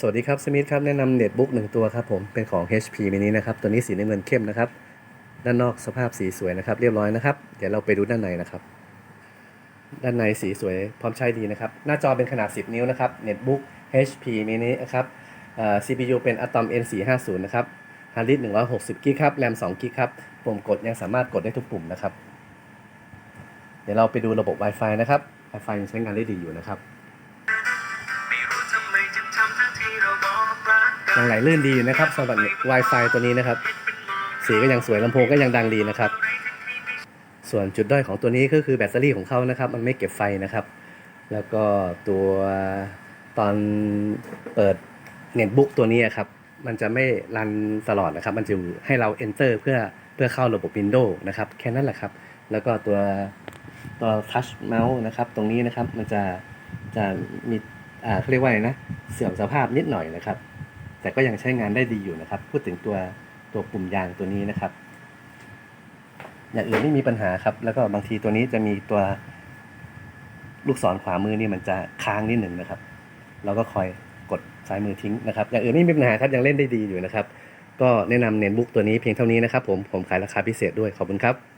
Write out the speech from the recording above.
สวัสดีครับสมิธครับแนะนำเน็ตบุ๊กหนึ่งตัวครับผมเป็นของ HP mini นะครับตัวนี้สีน้ำเงินเข้มนะครับ ด้านนอกสภาพสีสวยนะครับ เรียบร้อยนะครับ เดี๋ยวเราไปดูด้านในนะครับ ด้านในสีสวยพร้อมใช้ดีนะครับ หน้าจอเป็นขนาด 10 นิ้วนะครับเน็ตบุ๊ก HP mini นะครับ CPU เป็น Atom N450 นะครับฮาร์ดดิสก์160กิกครับแรม2กิกครับปุ่มกดยังสามารถกดได้ทุกปุ่มนะครับ เดี๋ยวเราไปดูระบบ Wi-Fi นะครับ Wi-Fi ยังใช้งานได้ดีอยู่นะครับ ยังไหลลื่นดีอยู่นะครับสำหรับ Wi-Fi ตัวนี้นะครับ สีก็ยังสวยลำโพงก็ยังดังดีนะครับ ส่วนจุดด้อยของตัวนี้ก็คือแบตเตอรี่ของเขานะครับ มันไม่เก็บไฟนะครับ แล้วก็ตัวตอนเปิดเน็ตบุ๊กตัวนี้ครับ มันจะไม่รันตลอดนะครับ มันจะให้เรา enter เพื่อเพื่อเข้าระบบ Windows นะครับ แค่นั้นแหละครับ แล้วก็ตัวตัว touch mouse นะครับ ตรงนี้นะครับ มันจะจะมี อ่าเขาเรียกว่าอะไรนะเสื่อมสภาพนิดหน่อยนะครับ แต่ก็ยังใช้งานได้ดีอยู่นะครับ พูดถึงตัวตัวปุ่มยางตัวนี้นะครับ อย่างอื่นไม่มีปัญหาครับ แล้วก็บางทีตัวนี้จะมีตัวลูกศรขวามือนี่มันจะค้างนิดหนึ่งนะครับ เราก็คอยกดซ้ายมือทิ้งนะครับ อย่างอื่นไม่มีปัญหาครับยังเล่นได้ดีอยู่นะครับ ก็แนะนำเน็ตบุ๊กตัวนี้เพียงเท่านี้นะครับ ผมผมขายราคาพิเศษด้วยขอบคุณครับ